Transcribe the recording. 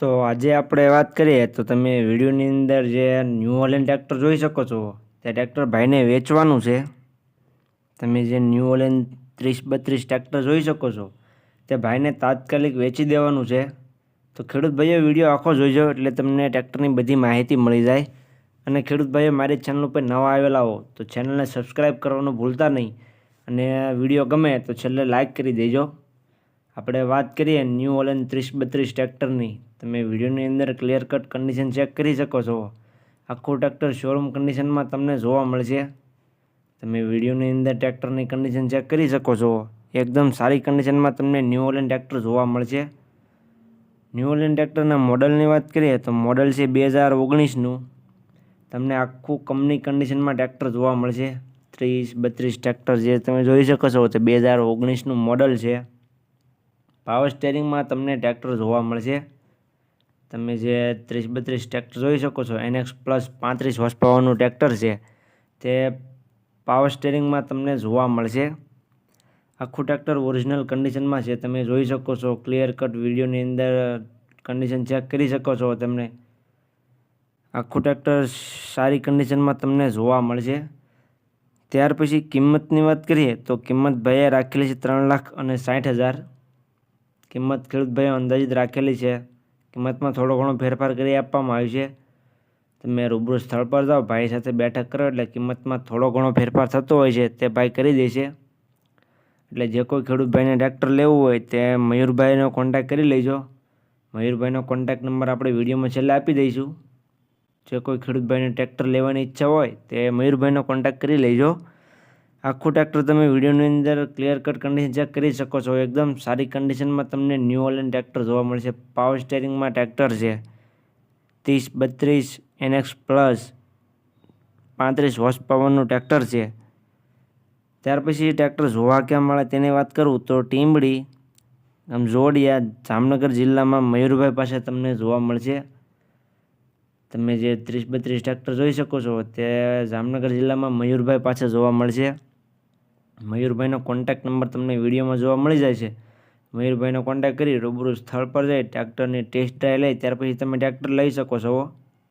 તો આજે આપણે વાત કરીએ તો તમે વિડીયોની અંદર જે ન્યૂ ઓલેન ટ્રેક્ટર જોઈ શકો છો, તે ટ્રેક્ટર ભાઈને વેચવાનું છે. તમે જે ન્યૂ ઓલેન ત્રીસ બત્રીસ ટ્રેક્ટર જોઈ શકો છો, તે ભાઈને તાત્કાલિક વેચી દેવાનું છે. તો ખેડૂત ભાઈઓ, વીડિયો આખો જોઈજો એટલે તમને ટ્રેક્ટરની બધી માહિતી મળી જાય. અને ખેડૂત ભાઈઓ, મારી ચેનલ ઉપર નવા આવેલા હો તો ચેનલને સબસ્ક્રાઈબ કરવાનું ભૂલતા નહીં. અને વીડિયો ગમે તો છેલ્લે લાઈક કરી દેજો. આપણે વાત કરીએ ન્યૂ હોલેન્ડ ત્રીસ બત્રીસ ટ્રેક્ટરની. તમે વિડીયોની અંદર ક્લિયર કટ કન્ડિશન ચેક કરી શકો છો. આખું ટ્રેક્ટર શોરૂમ કન્ડિશનમાં તમને જોવા મળશે. તમે વિડીયોની અંદર ટ્રેક્ટરની કન્ડિશન ચેક કરી શકો છો. એકદમ સારી કન્ડિશનમાં તમને ન્યૂ હોલેન્ડ ટ્રેક્ટર જોવા મળશે. ન્યૂ હોલેન્ડ ટ્રેક્ટરના મોડલની વાત કરીએ તો મોડલ છે બે હજાર ઓગણીસનું. તમને આખું કંપની કન્ડિશનમાં ટ્રેક્ટર જોવા મળશે. ત્રીસ બત્રીસ ટ્રેક્ટર જે તમે જોઈ શકો છો તે બે હજાર ઓગણીસનું મોડલ છે. પાવર સ્ટેરિંગમાં તમને ટ્રેક્ટર જોવા મળશે. તમે જે ત્રીસ બત્રીસ ટ્રેક્ટર જોઈ શકો છો એનએક્સ પ્લસ પાંત્રીસ હોર્સ પાવરનું ટ્રેક્ટર છે. તે પાવર સ્ટેરિંગમાં તમને જોવા મળશે. આખું ટ્રેક્ટર ઓરિજિનલ કન્ડિશનમાં છે, તમે જોઈ શકો છો ક્લિયર કટ વિડીયોની અંદર કન્ડિશન ચેક કરી શકો છો તમને. આખું ટ્રેક્ટર સારી કન્ડિશનમાં તમને જોવા મળશે. ત્યાર પછી કિંમતની વાત કરીએ, તો કિંમત ભાઈએ રાખેલી છે ત્રણ લાખ અને સાઠ હજાર. કિંમત ખેડૂત ભાઈઓ અંદાજિત રાખેલી છે. કિંમતમાં થોડો ઘણો ફેરફાર કરી આપવામાં આવ્યો છે. તમે રૂબરૂ સ્થળ પર જાઓ, ભાઈ સાથે બેઠક કરો એટલે કિંમતમાં થોડો ઘણો ફેરફાર થતો હોય છે તે ભાઈ કરી દેશે. એટલે જે કોઈ ખેડૂત ભાઈને ટ્રેક્ટર લેવું હોય તે મયુરભાઈનો કોન્ટેક્ટ કરી લેજો. મયુરભાઈનો કોન્ટેક્ટ નંબર આપણે વિડીયોમાં છેલ્લે આપી દઈશું. જે કોઈ ખેડૂત ભાઈને ટ્રેક્ટર લેવાની ઈચ્છા હોય તે મયુરભાઈનો કોન્ટેક્ટ કરી લેજો. આખું ટ્રેક્ટર તમે વિડીયોની અંદર ક્લિયર કટ કન્ડિશન ચેક કરી શકો છો. એકદમ સારી કન્ડિશનમાં તમને ન્યૂ હોલેન્ડ ટ્રેક્ટર જોવા મળશે. પાવર સ્ટેરિંગમાં ટ્રેક્ટર છે. ત્રીસ, બત્રીસ એનએક્સ પ્લસ પાંત્રીસ હોર્સ પાવરનું ટ્રેક્ટર છે. ત્યાર પછી ટ્રેક્ટર જોવા ક્યાં મળે તેની વાત કરું તો ટીમડી આમ જોડિયા, જામનગર જિલ્લામાં મયુરભાઈ પાસે તમને જોવા મળશે. તમે જે ત્રીસ, બત્રીસ ટ્રેક્ટર જોઈ શકો છો તે જામનગર જિલ્લામાં મયુરભાઈ પાસે જોવા મળશે. મયુરભાઈનો કોન્ટેક્ટ નંબર તમને વિડીયોમાં જોવા મળી જાય છે. મયુરભાઈનો કોન્ટેક્ટ કરી રૂબરૂ સ્થળ પર જઈ ટ્રેક્ટરની ટેસ્ટ ડ્રાઈવ લઈ ત્યાર પછી તમે ટ્રેક્ટર લઈ શકો છો.